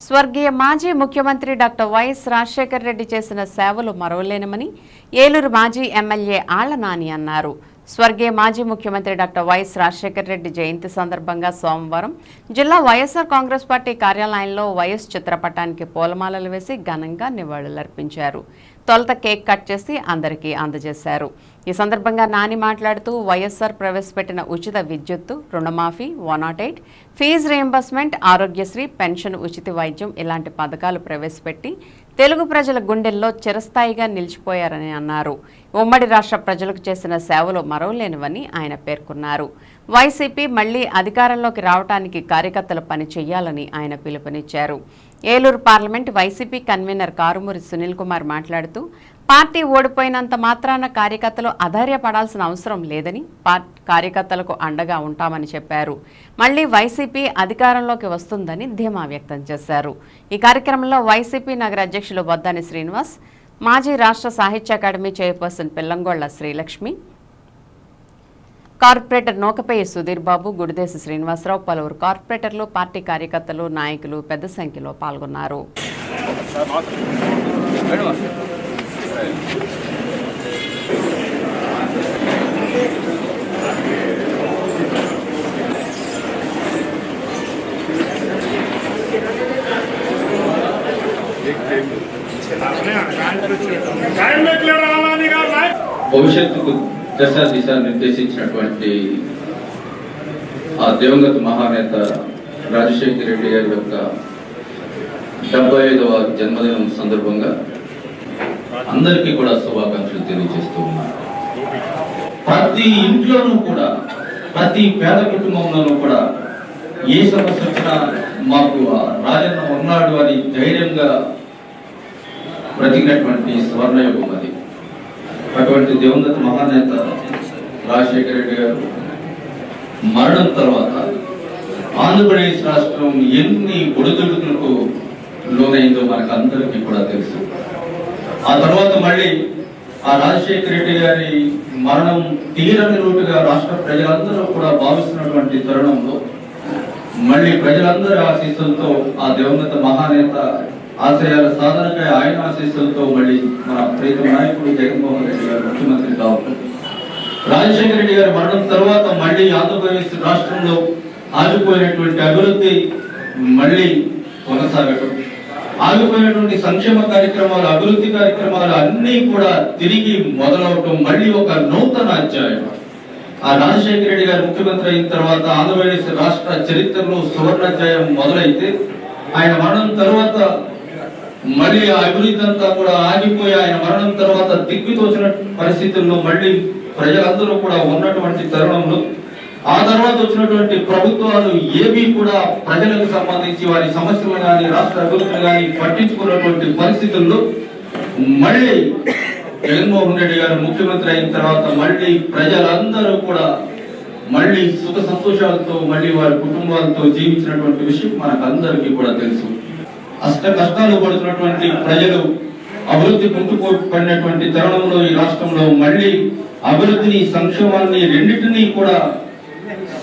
స్వర్గీయ మాజీ ముఖ్యమంత్రి డాక్టర్ వైఎస్ రాజశేఖర రెడ్డి చేసిన సేవలు మరవలేనమని ఏలూరు మాజీ ఎమ్మెల్యే ఆళ్ళ నాని అన్నారు. స్వర్గీయ మాజీ ముఖ్యమంత్రి డాక్టర్ వైఎస్ రాజశేఖర రెడ్డి జయంతి సందర్భంగా సోమవారం జిల్లా వైఎస్ఆర్ కాంగ్రెస్ పార్టీ కార్యాలయంలో వైఎస్ చిత్రపటానికి పూలమాలలు వేసి ఘనంగా నివాళులర్పించారు. తొలత కేక్ కట్ చేసి అందరికీ అందజేశారు. ఈ సందర్భంగా నాని మాట్లాడుతూ వైఎస్ఆర్ ప్రవేశపెట్టిన ఉచిత విద్యుత్తు రుణమాఫీ one nought eight fees reimbursement Aarogyasri pension ఉచిత వైద్యం ఇలాంటి పథకాలు ప్రవేశపెట్టి తెలుగు ప్రజల గుండెల్లో చిరస్థాయిగా నిలిచిపోయారని అన్నారు. ఉమ్మడి రాష్ట్ర ప్రజలకు చేసిన సేవలు మరవలేనివని ఆయన పేర్కొన్నారు. వైసీపీ మళ్ళీ అధికారంలోకి రావడానికి కార్యకర్తలు పని చేయాలని ఆయన పిలుపునిచ్చారు. Eluru parliament YCP convener Karumuri Sunil Kumar మాట్లాడుతూ పార్టీ ఓడిపోయినంత మాత్రాన కార్యకర్తలు అధైర్యపడాల్సిన అవసరం లేదని కార్యకర్తలకు అండగా ఉంటామని చెప్పారు. మళ్ళీ వైసీపీ అధికారంలోకి వస్తుందని ధీమా వ్యక్తం చేశారు. ఈ కార్యక్రమంలో వైసీపీ నగర అధ్యక్షులు బొద్దాని శ్రీనివాస్ మాజీ రాష్ట్ర సాహిత్య academy chairperson Pillangolla Srilakshmi corporator నోకపేయి Sudheer Babu Gudidesa Srinivasarao పలువురు కార్పొరేటర్లు పార్టీ కార్యకర్తలు నాయకులు పెద్ద సంఖ్యలో పాల్గొన్నారు. భవిష్యత్తుకు దశ దిశ నిర్దేశించినటువంటి ఆ దివంగత మహానేత రాజశేఖర రెడ్డి గారి యొక్క డెబ్బై ఐదవ జన్మదినం సందర్భంగా అందరికీ కూడా శుభాకాంక్షలు తెలియజేస్తూ ఉన్నారు ప్రతి ఇంట్లోనూ కూడా ప్రతి పేద కుటుంబంలోనూ కూడా ఏ సమస్య వచ్చినా మాకు ఆ రాజన్న ఉన్నాడు అని ధైర్యంగా బ్రతికినటువంటి స్వర్ణయుగం అది. అటువంటి దివంగత మహానేత రాజశేఖర రెడ్డి గారు మరణం తర్వాత ఆంధ్రప్రదేశ్ రాష్ట్రం ఎన్ని ఒడిదుడుకులకు లోనైందో మనకు అందరికీ కూడా తెలుసు. ఆ తర్వాత మళ్ళీ ఆ రాజశేఖర రెడ్డి గారి మరణం తీరని రూటుగా రాష్ట్ర ప్రజలందరూ కూడా భావిస్తున్నటువంటి తరుణంలో మళ్ళీ ప్రజలందరి ఆశీస్సులతో ఆ దివంగత మహానేత ఆశయాల సాధనకై ఆయన ఆశీస్సులతో మళ్ళీ మన ప్రీతం నాయకుడు జగన్మోహన్ రెడ్డి గారు ముఖ్యమంత్రి కావాలి. రాజశేఖర రెడ్డి గారి మరణం తర్వాత మళ్ళీ ఆంధ్రప్రదేశ్ రాష్ట్రంలో ఆగిపోయినటువంటి అభివృద్ధి మళ్ళీ కొనసాగటం. ఆగిపోయినటువంటి సంక్షేమ కార్యక్రమాలు అభివృద్ధి కార్యక్రమాలు అన్నీ కూడా తిరిగి మొదలవటం మళ్ళీ ఒక నూతన అధ్యాయం. ఆ రాజశేఖర రెడ్డి గారు ముఖ్యమంత్రి అయిన తర్వాత ఆంధ్రప్రదేశ్ రాష్ట్ర చరిత్రలో సువర్ణాధ్యాయం మొదలైతే ఆయన మరణం తర్వాత మళ్ళీ ఆ అభివృద్ధి అంతా కూడా ఆగిపోయి ఆయన మరణం తర్వాత దిగ్గుతోచిన పరిస్థితుల్లో మళ్ళీ ప్రజలందరూ కూడా ఉన్నటువంటి తరుణంలో ఆ తర్వాత వచ్చినటువంటి ప్రభుత్వాలు ఏవి కూడా ప్రజలకు సంబంధించి వారి సమస్యలు కానీ రాష్ట్ర అభివృద్ధిని కానీ పట్టించుకున్నటువంటి పరిస్థితుల్లో మళ్ళీ జగన్మోహన్ రెడ్డి గారు ముఖ్యమంత్రి అయిన తర్వాత మళ్ళీ ప్రజలందరూ కూడా మళ్ళీ సుఖ సంతోషాలతో మళ్ళీ వారి కుటుంబాలతో జీవించినటువంటి విషయం మనకు అందరికీ కూడా తెలుసు. అష్ట కష్టాలు పడుతున్నటువంటి ప్రజలు అభివృద్ధి కుంటుకు పడినటువంటి తరుణంలో ఈ రాష్ట్రంలో మళ్ళీ అభివృద్ధిని సంక్షేమాన్ని రెండింటినీ కూడా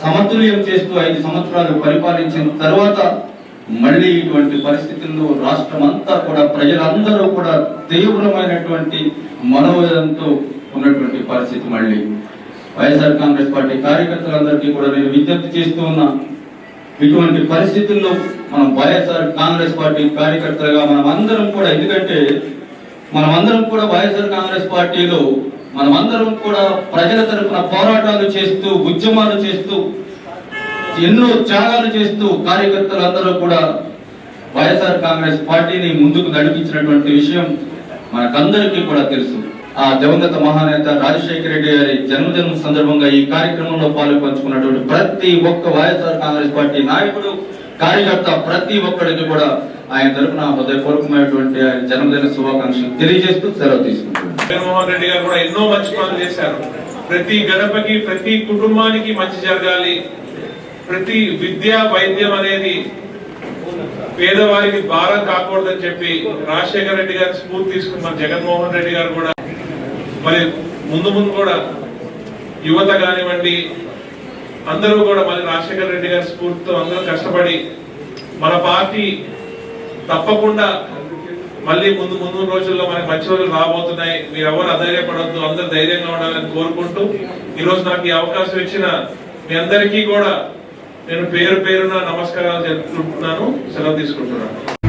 సమతుల్యం చేస్తూ ఐదు సంవత్సరాలు పరిపాలించిన తర్వాత మళ్ళీ ఇటువంటి పరిస్థితుల్లో రాష్ట్రం అంతా కూడా ప్రజలందరూ కూడా తీవ్రమైనటువంటి మనోవేదంతో ఉన్నటువంటి పరిస్థితి మళ్ళీ. వైఎస్ఆర్ కాంగ్రెస్ పార్టీ కార్యకర్తలందరికీ కూడా నేను విజ్ఞప్తి చేస్తూ ఉన్నా. ఇటువంటి పరిస్థితుల్లో మనం వైఎస్ఆర్ కాంగ్రెస్ పార్టీ కార్యకర్తలుగా మనం అందరం కూడా ఎందుకంటే మనం అందరం కూడా వైఎస్ఆర్ కాంగ్రెస్ పార్టీలో మనమందరం కూడా ప్రజల తరపున పోరాటాలు చేస్తూ ఉద్యమాలు చేస్తూ ఎన్నో త్యాగాలు చేస్తూ కార్యకర్తలు అందరూ కూడా వైఎస్ఆర్ కాంగ్రెస్ పార్టీని ముందుకు నడిపించినటువంటి విషయం మనకందరికీ కూడా తెలుసు. ఆ దివంగత మహానేత రాజశేఖర రెడ్డి గారి జన్మదినం సందర్భంగా ఈ కార్యక్రమంలో పాలు పంచుకున్నటువంటి ప్రతి ఒక్క వైఎస్ఆర్ కాంగ్రెస్ పార్టీ నాయకుడు కార్యకర్త ప్రతి ఒక్కరికి కూడా ఆయన తరపున హృదయపూర్వకమైనటువంటి ఆయన జన్మదిన శుభాకాంక్షలు తెలియజేస్తూ సెలవు తీసుకుంటున్నాను. జగన్మోహన్ రెడ్డి గారు కూడా ఎన్నో మంచి పనులు చేశారు. ప్రతి గడపకి ప్రతి కుటుంబానికి మంచి జరగాలి. ప్రతి విద్య వైద్యం అనేది పేదవారికి భారం కాకూడదని చెప్పి రాజశేఖర రెడ్డి గారి స్ఫూర్తి తీసుకున్న జగన్మోహన్ రెడ్డి గారు కూడా మరి ముందు ముందు కూడా యువత కానివ్వండి అందరూ కూడా మళ్ళీ రాజశేఖర రెడ్డి గారి స్ఫూర్తితో అందరూ కష్టపడి మన పార్టీ తప్పకుండా మళ్ళీ ముందు ముందు రోజుల్లో మనకి మంచి రోజులు రాబోతున్నాయి. మీరు ఎవరు అధైర్యపడొద్దు అందరు ధైర్యంగా ఉండాలని కోరుకుంటూ ఈ రోజు నాకు ఈ అవకాశం ఇచ్చిన మీ అందరికీ కూడా నేను పేరు పేరున నమస్కారాలు జరుపుకుంటున్నాను సెలవు తీసుకుంటున్నాను.